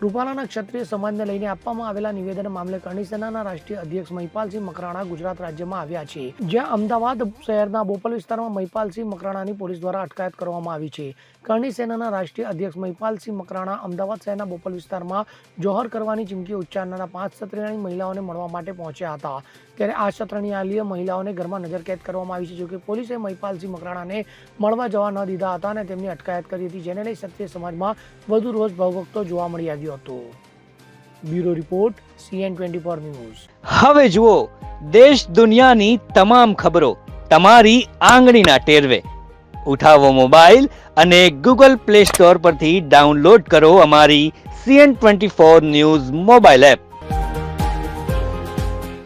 રૂપાલાના ક્ષત્રિય સમાજને લઈને આપવામાં આવેલા નિવેદન મામલે કરણી સેનાના રાષ્ટ્રીય અધ્યક્ષ મહિપાલસિંહ મકરાણા ગુજરાત રાજ્યમાં આવ્યા છે. જ્યાં અમદાવાદ શહેરના બોપલ વિસ્તારમાં મહિપાલસિંહ મકરાણાની પોલીસ દ્વારા અટકાયત કરવામાં આવી છે. કરણી સેનાના રાષ્ટ્રીય અધ્યક્ષ મહિપાલસિંહ મકરાણા અમદાવાદ શહેરના બોપલ વિસ્તારમાં જોહર કરવાની ચીમકી ઉચ્ચારનારા પાંચ સત્રણી મહિલાઓને મળવા માટે પહોંચ્યા હતા. ત્યારે આ સત્રણીયાલીય મહિલાઓને ઘરમાં નજરકેદ કરવામાં આવી છે. જોકે પોલીસે મહિપાલસિંહ મકરાણાને મળવા જવા ન દીધા હતા અને તેમની અટકાયત કરી હતી, જેને લઈ ક્ષત્રિય સમાજમાં વધુ રોષ ભવભક્તો જોવા મળી આવ્યો હતો bureau report CN twenty four news હવે જુઓ, દેશ દુનિયાની તમામ ખબરો તમારી આંગળીના ટેરવે. ઉઠાવો મોબાઈલ અને ગૂગલ પ્લે સ્ટોર પરથી ડાઉનલોડ કરો અમારી CN twenty four news mobile app.